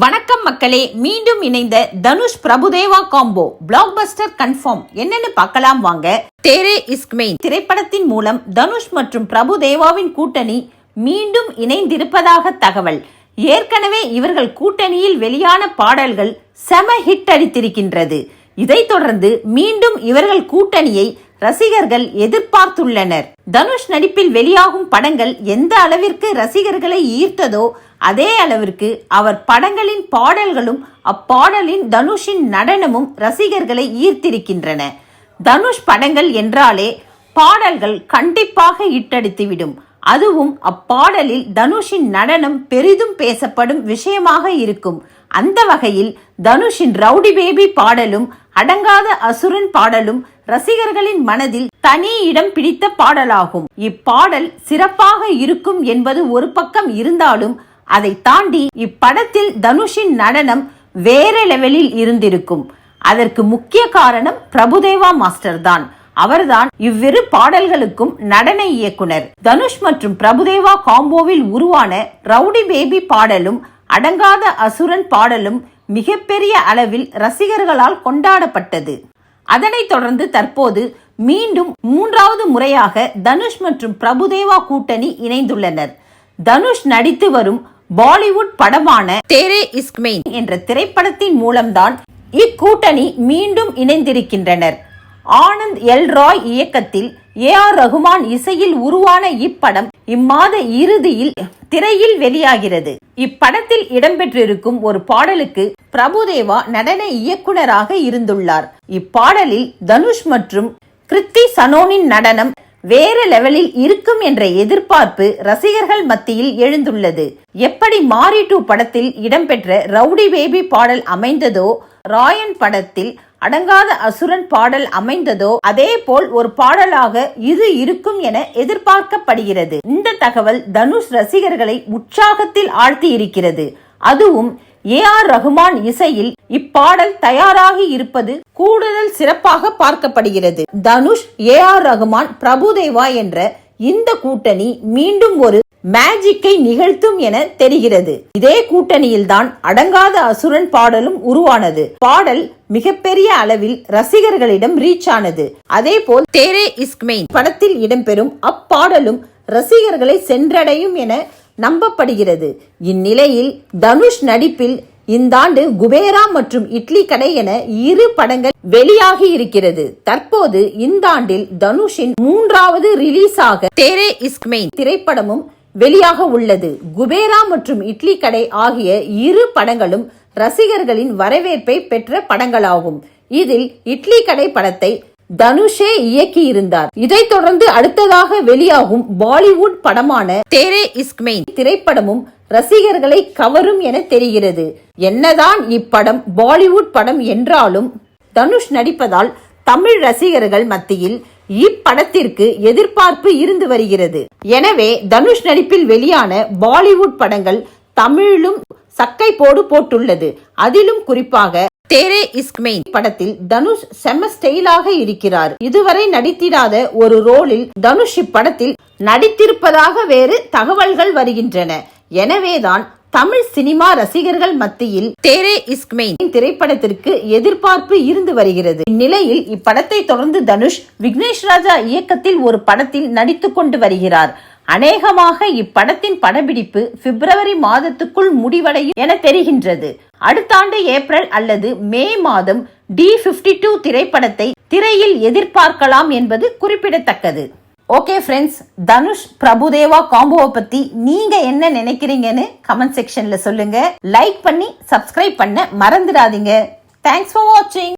வணக்கம் மக்களே மீண்டும் இணைந்த Dhanush Prabhudeva combo blockbuster confirm என்னன்னு பார்க்கலாம் வாங்க. தேரே இஸ்க்மெயின் திரைப்படத்தின் மூலம் தனுஷ் மற்றும் பிரபுதேவாவின் கூட்டணி மீண்டும் இணைந்திருப்பதாக தகவல். ஏற்கனவே இவர்கள் கூட்டணியில் வெளியான பாடல்கள் செம ஹிட் அடித்திருக்கின்றது இதைத் தொடர்ந்து மீண்டும் இவர்கள் கூட்டணியை ரசிகர்கள் எதிர்பார்த்துள்ளனர். தனுஷ் நடிப்பில் வெளியாகும் படங்கள் எந்த அளவிற்கு ரசிகர்களை ஈர்த்ததோ அதே அளவிற்கு அவர் படங்களின் பாடல்களும் அப்பாடலின் தனுஷின் நடனமும் ரசிகர்களை ஈர்த்திருக்கின்றன. தனுஷ் படங்கள் என்றாலே பாடல்கள் கண்டிப்பாக இட்டடித்துவிடும். அதுவும் அப்பாடலில் தனுஷின் நடனம் பெரிதும் பேசப்படும் விஷயமாக இருக்கும். அந்த வகையில் தனுஷின் ரவுடி பேபி பாடலும் அடங்காத அசுரன் பாடலும் ரசிகர்களின் மனதில் தனி இடம் பிடித்த பாடலாகும். இப்பாடல் சிறப்பாக இருக்கும் என்பது ஒரு பக்கம் இருந்தாலும் அதை தாண்டி இப்படத்தில் தனுஷின் நடனம் வேற லெவலில் இருந்திருக்கும். அதற்கு முக்கிய காரணம் பிரபுதேவா மாஸ்டர் தான் அவர்தான் இவ்விரு பாடல்களுக்கும் நடன இயக்குனர். தனுஷ் மற்றும் பிரபுதேவா காம்போவில் உருவான ரவுடி பேபி பாடலும் அடங்காத அசுரன் பாடலும் மிகப்பெரிய அளவில் ரசிகர்களால் கொண்டாடப்பட்டது. அதனைத் தொடர்ந்து தற்போது மீண்டும் மூன்றாவது முறையாக தனுஷ் மற்றும் பிரபுதேவா கூட்டணி இணைந்துள்ளனர். தனுஷ் நடித்து வரும் பாலிவுட் படமான தேரே இஸ்க்மெயின் என்ற திரைப்படத்தின் மூலம்தான் இக்கூட்டணி மீண்டும் இணைந்திருக்கின்றனர். ஆனந்த் எல். ராய் இயக்கத்தில் ஏ. ஆர். ரகுமான் இசையில் உருவான இப்படம் இம்மாத இறுதியில் திரையில் வெளியாகிறது. இப்படத்தில் இடம்பெற்றிருக்கும் ஒரு பாடலுக்கு பிரபுதேவா நடன இயக்குனராக இருந்துள்ளார். இப்பாடலில் தனுஷ் மற்றும் கிருத்தி சனோனின் நடனம் வேற லெவலில் இருக்கும் என்ற எதிர்பார்ப்பு ரசிகர்கள் மத்தியில் எழுந்துள்ளது. எப்படி மாரி டூ படத்தில் இடம்பெற்ற ரவுடி பேபி பாடல் அமைந்ததோ ராயன் படத்தில் அடங்காத அசுரன் பாடல் அமைந்ததோ அதே போல் ஒரு பாடலாக இது இருக்கும் என எதிர்பார்க்கப்படுகிறது. இந்த தகவல் தனுஷ் ரசிகர்களை உற்சாகத்தில் ஆழ்த்தி இருக்கிறது அதுவும் ஏ ஆர் ரகுமான் இசையில் இப்பாடல் தயாராகி இருப்பது கூடுதல் சிறப்பாக பார்க்கப்படுகிறது. தனுஷ் ஏ ஆர் ரகுமான் பிரபுதேவா என்ற இந்த கூட்டணி மீண்டும் ஒரு மேஜிக்கை நிகழ்த்தும் என தெரிகிறது. இதே கூட்டணியில்தான் அடங்காத அசுரன் பாடலும் உருவானது. பாடல் மிகப்பெரிய அளவில் ரசிகர்களிடம் ரீச் ஆனது அதே போல் தேரே இஸ்மெயின் படத்தில் இடம்பெறும் அப்பாடலும் ரசிகர்களை சென்றடையும் என நம்பப்படுகிறது. இந்நிலையில் தனுஷ் நடிப்பில் இந்த ஆண்டு குபேரா மற்றும் இட்லி கடை என இரு படங்கள் வெளியாகி இருக்கிறது. தற்போது இந்த ஆண்டில் தனுஷின் மூன்றாவது ரிலீஸ் ஆக தேரே இஸ்மெயின் திரைப்படமும் வெளியாக உள்ளது. குபேரா மற்றும் இட்லி கடை ஆகிய இரு படங்களும் ரசிகர்களின் வரவேற்பை பெற்ற படங்களாகும். இதில் இட்லி கடை படத்தை தனுஷே இயக்கி இருந்தார் இதைத் தொடர்ந்து அடுத்ததாக வெளியாகும் பாலிவுட் படமான தேரே இஸ்க்மெயின் திரைப்படமும் ரசிகர்களை கவரும் என தெரிகிறது. என்னதான் இப்படம் பாலிவுட் படம் என்றாலும் தனுஷ் நடிப்பதால் தமிழ் ரசிகர்கள் மத்தியில் இப்படத்திற்கு எதிர்பார்ப்பு இருந்து வருகிறது. எனவே தனுஷ் நடிப்பில் வெளியான பாலிவுட் படங்கள் தமிழிலும் சக்கை போடு போட்டுள்ளது. அதிலும் குறிப்பாக தேரே இஸ்க்மெயின் படத்தில் தனுஷ் செம்ம ஸ்டைலாக இருக்கிறார். இதுவரை நடித்திடாத ஒரு ரோலில் தனுஷ் இப்படத்தில் நடித்திருப்பதாக வேறு தகவல்கள் வருகின்றன. எனவேதான் தமிழ் சினிமா ரசிகர்கள் மத்தியில் தேரே இஸ்க்மெயின் திரைப்படத்திற்கு எதிர்பார்ப்பு இருந்து வருகிறது. இந்நிலையில் இப்படத்தை தொடர்ந்து தனுஷ் விக்னேஷ் ராஜா இயக்கத்தில் ஒரு படத்தில் நடித்துக் கொண்டு வருகிறார். அநேகமாக இப்படத்தின் படப்பிடிப்பு பிப்ரவரி மாதத்துக்குள் முடிவடையும் என தெரிகின்றது. அடுத்த ஆண்டு ஏப்ரல் அல்லது மே மாதம் டி பிப்டி டூ திரைப்படத்தை திரையில் எதிர்பார்க்கலாம் என்பது குறிப்பிடத்தக்கது. ஓகே ஃப்ரெண்ட்ஸ் தனுஷ் பிரபுதேவா காம்போவை பத்தி நீங்க என்ன நினைக்கிறீங்கன்னு கமெண்ட் செக்ஷன்ல சொல்லுங்க. லைக் பண்ணி சப்ஸ்கிரைப் பண்ண மறந்துடாதீங்க. தேங்க்ஸ் ஃபார் வாட்சிங்